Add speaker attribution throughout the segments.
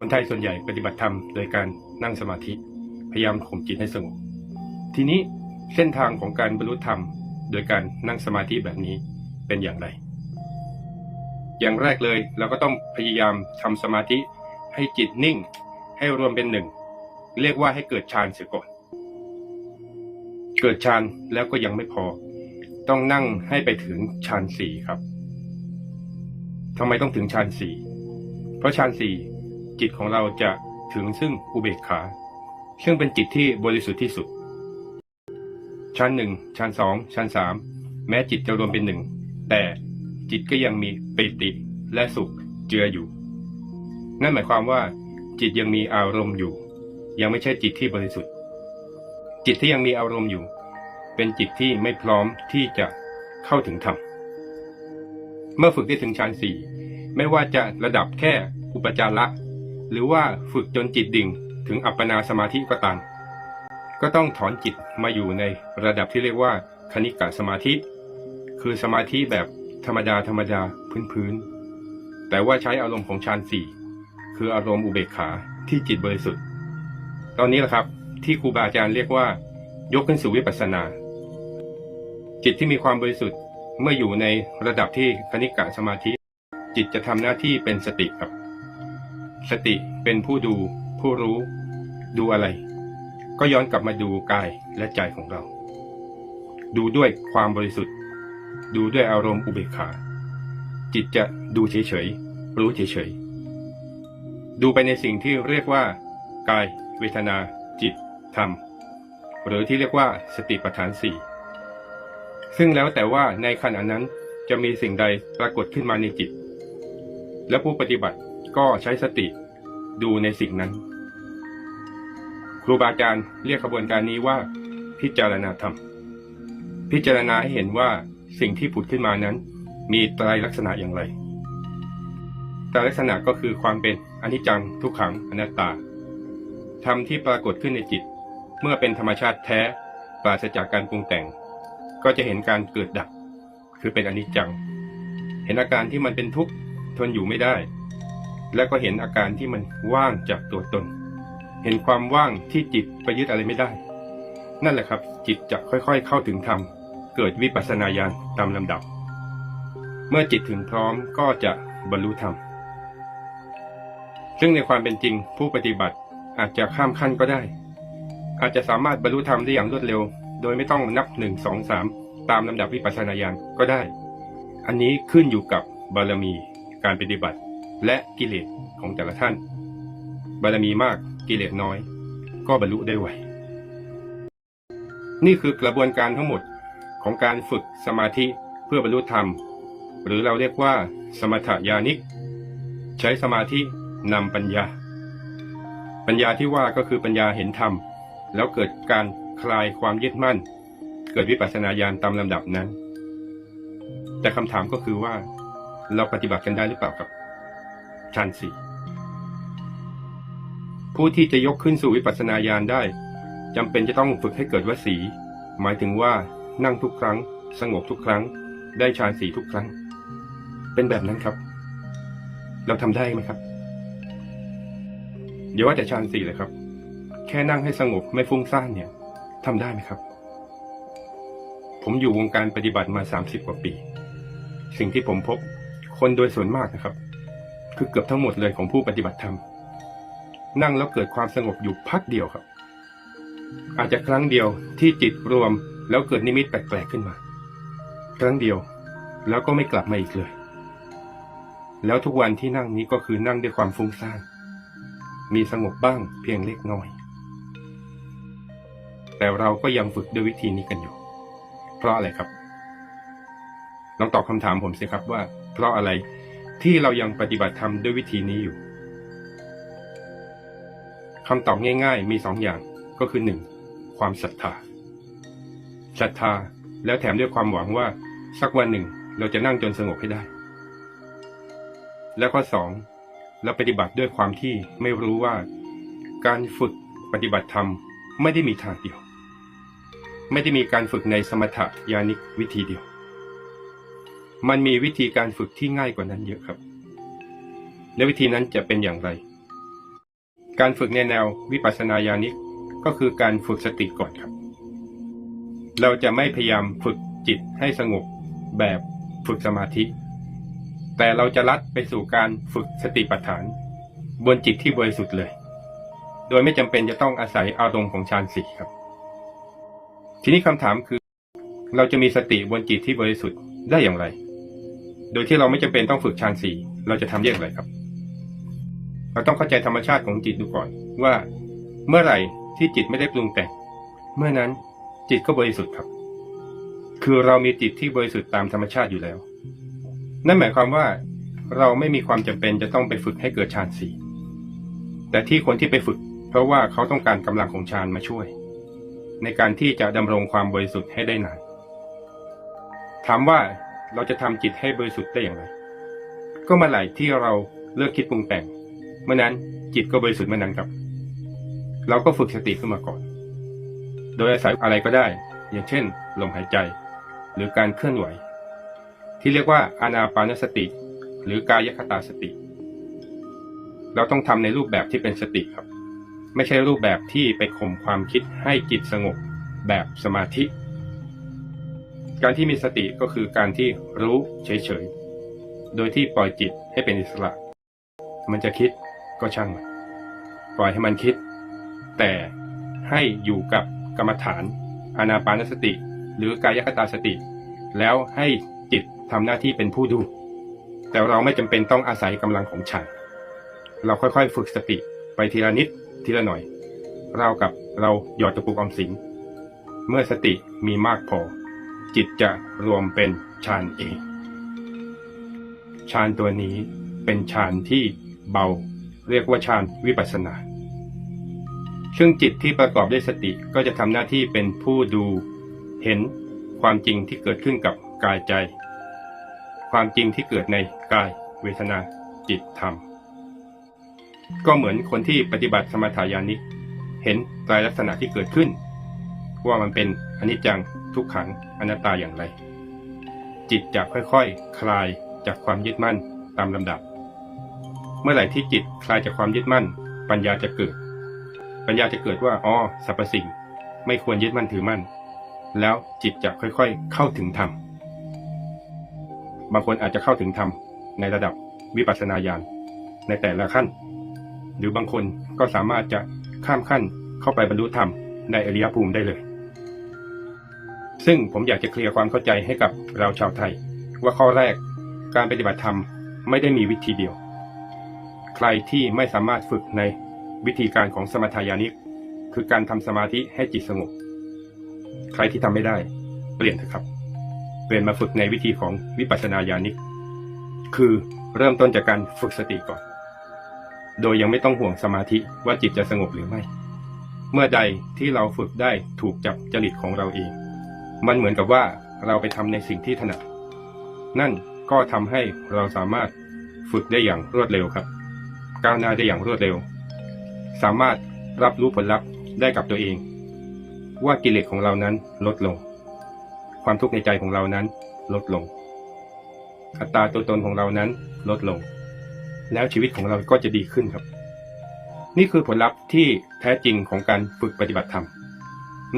Speaker 1: คนไทยส่วนใหญ่ปฏิบัติธรรมโดยการนั่งสมาธิ พยายามข่มจิตให้สงบ ทีนี้เส้นทางของการบรรลุธรรม โดยการนั่งสมาธิแบบนี้เป็นอย่างไร อย่างแรกเลยเราก็ต้องพยายามทำสมาธิให้จิตนิ่ง ให้รวมเป็นหนึ่ง เรียกว่าให้เกิดฌานเสียก่อน เกิดฌานแล้วก็ยังไม่พอ ต้องนั่งให้ไปถึงฌานสี่ครับทำไมต้องถึงฌานสี่เพราะฌานสี่ จิตของเราจะถึงซึ่งอุเบกขา ซึ่งเป็นจิตที่บริสุทธิ์ที่สุด ชั้นหนึ่งชั้นสองชั้นสามแม้จิตจะรวมเป็นหนึ่งแต่จิตก็ยังมีปิติและสุขเจืออยู่ นั่นหมายความว่า จิตยังมีอารมณ์อยู่ ยังไม่ใช่จิตที่บริสุทธิ์ จิตที่ยังมีอารมณ์อยู่ เป็นจิตที่ไม่พร้อมที่จะเข้าถึงธรรมเมื่อฝึกได้ถึงฌานสี่ไม่ว่าจะระดับแค่อุปจาระ หรือว่าฝึกจนจิตดิ่งถึงอัปปนาสมาธิก็ตาม ก็ต้องถอนจิตมาอยู่ในระดับที่เรียกว่าคณิกะสมาธิ คือสมาธิแบบธรรมดาธรรมดาพื้นพื้นๆ แต่ว่าใช้อารมณ์ของฌานสี่คืออารมณ์อุเบกขาที่จิตบริสุทธิ์ ตอนนี้แหละครับที่ครูบาอาจารย์เรียกว่า ยกขึ้นสู่วิปัสสนา จิตที่มีความบริสุทธิ์เมื่ออยู่ในระดับที่คณิกะสมาธิ จิตจะทำหน้าที่เป็นสติครับ สติเป็นผู้ดู ผู้รู้ ดูอะไร ก็ย้อนกลับมาดูกายและใจของเรา ดูด้วยความบริสุทธิ์ ดูด้วยอารมณ์อุเบกขา จิตจะดูเฉยๆ รู้เฉยๆ ดูไปในสิ่งที่เรียกว่า กาย เวทนา จิต ธรรม หรือที่เรียกว่าสติปัฏฐานสี่ซึ่งแล้วแต่ว่าในขณะนั้นจะมีสิ่งใดปรากฏขึ้นมาในจิต และผู้ปฏิบัติ ก็ใช้สติดูในสิ่งนั้น ครูบาอาจารย์เรียกขบวนการนี้ว่า พิจารณาธรรม พิจารณาให้เห็นว่าสิ่งที่ผุดขึ้นมานั้น มีตรายลักษณะอย่างไรตรายลักษณะก็คือความเป็นอนิจจังทุกขังอนัตตาธรรมที่ปรากฏขึ้นในจิต เมื่อเป็นธรรมชาติแท้ปราศจากการปรุงแต่ง ก็จะเห็นการเกิดดับ คือเป็นอนิจจัง เห็นอาการที่มันเป็นทุกข์ทนอยู่ไม่ได้ และก็เห็นอาการที่มันว่างจากตัวตน เห็นความว่างที่จิตไปยึดอะไรไม่ได้ นั่นแหละครับ จิตจะค่อยๆ เข้าถึงธรรม เกิดวิปัสสนาญาณตามลำดับ เมื่อจิตถึงพร้อมก็จะบรรลุธรรม ซึ่งในความเป็นจริงผู้ปฏิบัติอาจจะข้ามขั้นก็ได้ อาจจะสามารถบรรลุธรรมได้อย่างรวดเร็ว โดยไม่ต้องนับหนึ่งสองสามตามลำดับวิปัสสนาญาณก็ได้ อันนี้ขึ้นอยู่กับบารมีการปฏิบัติ และกิเลสของแต่ละท่าน บารมีมากกิเลสน้อย ก็บรรลุได้ไวนี่คือกระบวนการทั้งหมดของการฝึกสมาธิเพื่อบรรลุธรรม หรือเราเรียกว่า สมถญานิก ใช้สมาธินำปัญญา ปัญญาที่ว่าก็คือปัญญาเห็นธรรม แล้วเกิดการคลายความยึดมั่น เกิดวิปัสสนาญาณตามลำดับนั้น แต่คำถามก็คือว่า เราปฏิบัติกันได้หรือเปล่าครับ ชั้นสี่ผู้ที่จะยกขึ้นสู่วิปัสสนาญาณได้จำเป็นจะต้องฝึกให้เกิดวสี หมายถึงว่านั่งทุกครั้ง สงบทุกครั้ง ได้ฌานสี่ทุกครั้ง เป็นแบบนั้นครับ เราทำได้ไหมครับเดี๋ยวว่าแต่ฌานสี่เลยครับ แค่นั่งให้สงบไม่ฟุ้งซ่านเนี่ยทำได้ไหมครับ ผมอยู่วงการปฏิบัติมาสามสิบกว่าปี สิ่งที่ผมพบคนโดยส่วนมากนะครับ คือเกือบทั้งหมดเลยของผู้ปฏิบัติธรรม นั่งแล้วเกิดความสงบอยู่พักเดียวครับ อาจจะครั้งเดียวที่จิตรวมแล้วเกิดนิมิตแปลกๆขึ้นมา ครั้งเดียวแล้วก็ไม่กลับมาอีกเลย แล้วทุกวันที่นั่งนี้ก็คือนั่งด้วยความฟุ้งซ่าน มีสงบบ้างเพียงเล็กน้อย แต่เราก็ยังฝึกด้วยวิธีนี้กันอยู่ เพราะอะไรครับลองตอบคำถามผมสิครับว่า เพราะอะไร ที่เรายังปฏิบัติธรรมด้วยวิธีนี้อยู่คำตอบง่ายๆ มีสองอย่างก็คือหนึ่งความศรัทธาศรัทธาแล้วแถมด้วยความหวังว่าสักวันหนึ่งเราจะนั่งจนสงบให้ได้ แล้วข้อสองเราปฏิบัติด้วยความที่ไม่รู้ว่า การฝึกปฏิบัติธรรมไม่ได้มีทางเดียว ไม่ได้มีการฝึกในสมถะญาณิกวิธีเดียว มันมีวิธีการฝึกที่ง่ายกว่านั้นเยอะครับ และวิธีนั้นจะเป็นอย่างไร การฝึกในแนววิปัสสนาญาณิกก็คือการฝึกสติก่อนครับ เราจะไม่พยายามฝึกจิตให้สงบแบบฝึกสมาธิ แต่เราจะลัดไปสู่การฝึกสติปัฏฐาน บนจิตที่บริสุทธิ์เลย โดยไม่จำเป็นจะต้องอาศัยอารมณ์ของฌานสี่ครับ ทีนี้คำถามคือ เราจะมีสติบนจิตที่บริสุทธิ์ได้อย่างไร โดยที่เราไม่จำเป็นต้องฝึกฌานสี่เราจะทำอย่างไรครับ เราต้องเข้าใจธรรมชาติของจิตดูก่อนว่าเมื่อไหร่ที่จิตไม่ได้ปรุงแต่ง เมื่อนั้นจิตก็บริสุทธิ์ครับ คือเรามีจิตที่บริสุทธิ์ตามธรรมชาติอยู่แล้ว นั่นหมายความว่าเราไม่มีความจำเป็นจะต้องไปฝึกให้เกิดฌานสี่แต่ที่คนที่ไปฝึก เพราะว่าเขาต้องการกำลังของฌานมาช่วย ในการที่จะดำรงความบริสุทธิ์ให้ได้นานถามว่า เราจะทำจิตให้บริสุทธิ์ได้อย่างไร ก็มื่อไหร่ที่เราเลิกคิดปรุงแต่ง เมื่อนั้นจิตก็บริสุทธิ์เมื่อนั้นครับ เราก็ฝึกสติขึ้นมาก่อน โดยอาศัยอะไรก็ได้ อย่างเช่น ลมหายใจ หรือการเคลื่อนไหว ที่เรียกว่าอานาปานสติ หรือกายคตาสติ เราต้องทำในรูปแบบที่เป็นสติครับ ไม่ใช่รูปแบบที่ไปข่มความคิดให้จิตสงบแบบสมาธิ การที่มีสติก็คือการที่รู้เฉยๆ โดยที่ปล่อยจิตให้เป็นอิสระ มันจะคิดก็ช่างมัน ปล่อยให้มันคิด แต่ให้อยู่กับกรรมฐาน อานาปานสติ หรือกายคตาสติ แล้วให้จิตทำหน้าที่เป็นผู้ดู แต่เราไม่จำเป็นต้องอาศัยกำลังของฌานเราค่อยๆ ฝึกสติไปทีละนิดทีละหน่อย เรากับเราหยอดตะปูออมสินเมื่อสติมีมากพอ จิตจะรวมเป็นฌานเองฌานตัวนี้เป็นฌานที่เบา เรียกว่าฌานวิปัสสนา ซึ่งจิตที่ประกอบด้วยสติก็จะทำหน้าที่เป็นผู้ดูเห็นความจริงที่เกิดขึ้นกับกายใจ ความจริงที่เกิดในกายเวทนาจิตธรรม ก็เหมือนคนที่ปฏิบัติสมถายานิกเห็นไตรลักษณะที่เกิดขึ้น ว่ามันเป็นอนิจจังทุกขังอนัตตาอย่างไร จิตจะค่อยๆคคลายจากความยึดมั่นตามลำดับ เมื่อไหร่ที่จิตคลายจากความยึดมั่น ปัญญาจะเกิด ปัญญาจะเกิดว่าอ๋อสรรพสิ่งไม่ควรยึดมั่นถือมั่น แล้วจิตจะค่อยๆ เข้าถึงธรรมบางคนอาจจะเข้าถึงธรรมในระดับวิปัสสนาญาณในแต่ละขั้น หรือบางคนก็สามารถจะข้ามขั้นเข้าไปบรรลุธรรมในอริยภูมิได้เลย ซึ่งผมอยากจะเคลียร์ความเข้าใจให้กับเราชาวไทย ว่าข้อแรกการปฏิบัติธรรมไม่ได้มีวิธีเดียว ใครที่ไม่สามารถฝึกในวิธีการของสมถายานิก คือการทำสมาธิให้จิตสงบ ใครที่ทำไม่ได้ เปลี่ยนเถอะครับ เปลี่ยนมาฝึกในวิธีของวิปัสสนาญาณิก คือเริ่มต้นจากการฝึกสติก่อน โดยยังไม่ต้องห่วงสมาธิว่าจิตจะสงบหรือไม่ เมื่อใดที่เราฝึกได้ถูกจับจริตของเราเอง มันเหมือนกับว่าเราไปทำในสิ่งที่ถนัด นั่นก็ทำให้เราสามารถฝึกได้อย่างรวดเร็วครับ ก้าวหน้าได้อย่างรวดเร็ว สามารถรับรู้ผลลัพธ์ได้กับตัวเอง ว่ากิเลสของเรานั้นลดลง ความทุกข์ในใจของเรานั้นลดลง อัตราตัวตนของเรานั้นลดลง แล้วชีวิตของเราก็จะดีขึ้นครับ นี่คือผลลัพธ์ที่แท้จริงของการฝึกปฏิบัติธรรม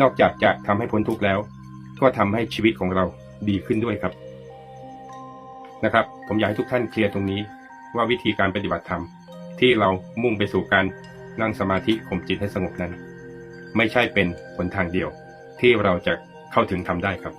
Speaker 1: นอกจากจะทำให้พ้นทุกข์แล้ว ก็ทำให้ชีวิตของเราดีขึ้นด้วยครับ นะครับ ผมอยากให้ทุกท่านเคลียร์ตรงนี้ว่าวิธีการปฏิบัติธรรมที่เรามุ่งไปสู่การนั่งสมาธิข่มจิตให้สงบนั้น ไม่ใช่เป็นหนทางเดียวที่เราจะเข้าถึงทำได้ครับ